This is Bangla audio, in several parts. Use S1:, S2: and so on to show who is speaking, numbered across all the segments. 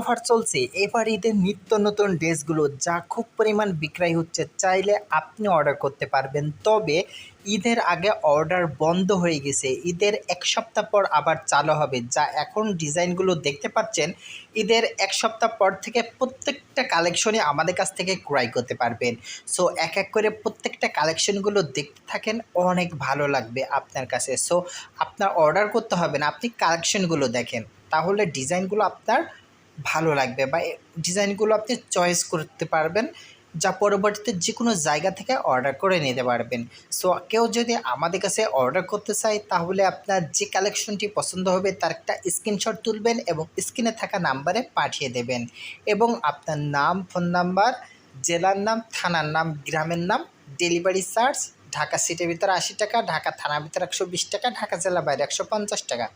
S1: অফার চলছে। এবার ঈদের নিত্য নতুন ড্রেসগুলো যা খুব পরিমাণ বিক্রয় হচ্ছে, চাইলে আপনি অর্ডার করতে পারবেন। তবে ঈদের আগে অর্ডার বন্ধ হয়ে গেছে। ঈদের এক সপ্তাহ পর আবার চালু হবে। যা এখন ডিজাইনগুলো দেখতে পাচ্ছেন, ঈদের এক সপ্তাহ পর থেকে প্রত্যেকটা কালেকশনই আমাদের কাছ থেকে ক্রয় করতে পারবেন। সো এক এক করে প্রত্যেকটা কালেকশনগুলো দেখতে থাকেন, অনেক ভালো লাগবে আপনার কাছে। সো আপনার অর্ডার করতে হবে না, আপনি কালেকশনগুলো দেখেন। তাহলে ডিজাইনগুলো আপনার ভালো লাগবে বা ডিজাইনগুলো আপনি চয়েস করতে পারবেন, যা পরবর্তীতে যে কোনো জায়গা থেকে অর্ডার করে নিতে পারবেন। সো, কেউ যদি আমাদের কাছে অর্ডার করতে চায়, তাহলে আপনার যে কালেকশনটি পছন্দ হবে, তার একটা স্ক্রিনশট তুলবেন এবং স্ক্রিনে থাকা নাম্বারে পাঠিয়ে দেবেন। এবং আপনার নাম, ফোন নাম্বার, জেলার নাম, থানার নাম, গ্রামের নাম, ডেলিভারি চার্জ, ঢাকা সিটির ভিতরে আশি টাকা, ঢাকা থানার ভিতরে একশো বিশ টাকা, ঢাকা জেলা বাইরে একশো পঞ্চাশ টাকা।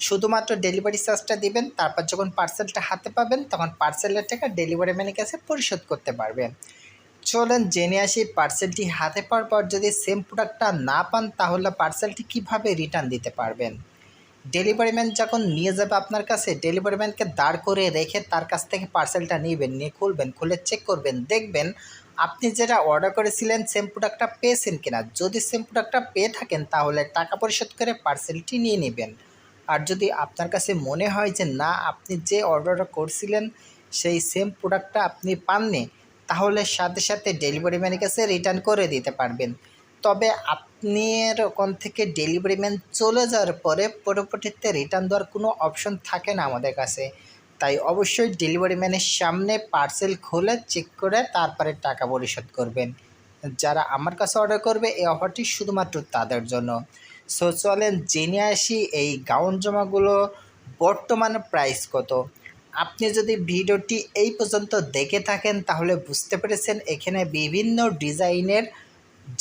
S1: শুধুমাত্র ডেলিভারি চার্জটা দিবেন, তারপর যখন পার্সেলটা হাতে পাবেন, তখন পার্সেলের টাকা ডেলিভারি ম্যানের কাছে পরিশোধ করতে পারবেন। চলেন জেনে আসি পার্সেলটি হাতে পাওয়ার পর যদি সেম প্রোডাক্টটা না পান, তাহলে পার্সেলটি কীভাবে রিটার্ন দিতে পারবেন? ডেলিভারি ম্যান যখন নিয়ে যাবে আপনার কাছে ডেলিভারি ম্যানকে দাঁড় করে রেখে তার কাছ থেকে পার্সেলটা নেবেন, নিয়ে খুলবেন, খুলে চেক করবেন, দেখবেন আপনি যেটা অর্ডার করেছিলেন সেম প্রোডাক্টটা পেয়েছেন কিনা। যদি সেম প্রোডাক্টটা পেয়ে থাকেন, তাহলে টাকা পরিশোধ করে পার্সেলটি নিয়ে নেবেন। আর যদি আপনার কাছে মনে হয় যে না, আপনি যে অর্ডারটা করছিলেন, সেই সেম প্রোডাক্টটা আপনি পাননি, তাহলে সাথে সাথে ডেলিভারি ম্যানের কাছে রিটার্ন করে দিতে পারবেন। তবে আপনার ওখান থেকে ডেলিভারি ম্যান চলে যাওয়ার পরে পরবর্তীতে রিটার্ন দেওয়ার কোনো অপশন থাকে না আমাদের কাছে। তাই অবশ্যই ডেলিভারি ম্যানের সামনে পার্সেল খুলে চেক করে তারপরে টাকা পরিশোধ করবেন। যারা আমার কাছে অর্ডার করবে, এই অফারটি শুধুমাত্র তাদের জন্য। সো চলেন জেনে আসি এই গাউন জামাগুলো বর্তমান প্রাইস কত। আপনি যদি ভিডিওটি এই পর্যন্ত দেখে থাকেন, তাহলে বুঝতে পেরেছেন এখানে বিভিন্ন ডিজাইনের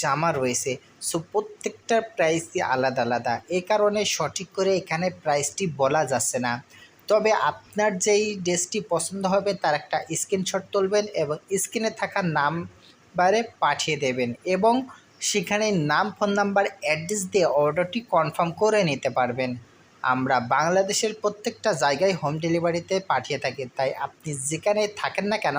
S1: জামা রয়েছে। সো প্রত্যেকটার প্রাইসই আলাদা আলাদা। এই কারণে সঠিক করে এখানে প্রাইসটি বলা যাচ্ছে না। তবে আপনার যেই ড্রেসটি পছন্দ হবে, তার একটা স্ক্রিনশট তুলবেন এবং স্ক্রিনে থাকা নাম্বারে পাঠিয়ে দেবেন এবং সেখানে নাম, ফোন নাম্বার, অ্যাড্রেস দিয়ে অর্ডারটি কনফার্ম করে নিতে পারবেন। আমরা বাংলাদেশের প্রত্যেকটা জায়গায় হোম ডেলিভারিতে পাঠিয়ে থাকি, তাই আপনি যেখানে থাকেন না কেন,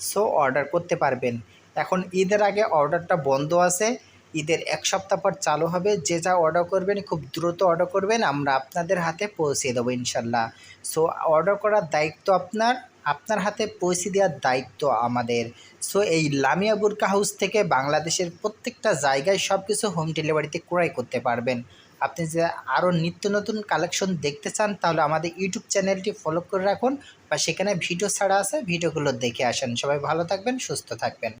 S1: সো অর্ডার করতে পারবেন। এখন ঈদের আগে অর্ডারটা বন্ধ আছে, ঈদের এক সপ্তাহ পর চালু হবে। যে যা অর্ডার করবেন, খুব দ্রুত অর্ডার করবেন, আমরা আপনাদের হাতে পৌঁছে দেবো ইনশাল্লাহ। সো অর্ডার করার দায়িত্ব আপনার আপনার হাতে পৌঁছে দেওয়ার দায়িত্ব আমাদের। সো এই লামিয়া বুরকা হাউস থেকে বাংলাদেশের প্রত্যেকটা জায়গায় সব কিছু হোম ডেলিভারিতে ক্রয় করতে পারবেন। আপনি যে আরও নিত্য নতুন কালেকশন দেখতে চান, তাহলে আমাদের ইউটিউব চ্যানেলটি ফলো করে রাখুন বা সেখানে ভিডিও ছাড়া আছে ভিডিওগুলো দেখে আসেন। সবাই ভালো থাকবেন, সুস্থ থাকবেন।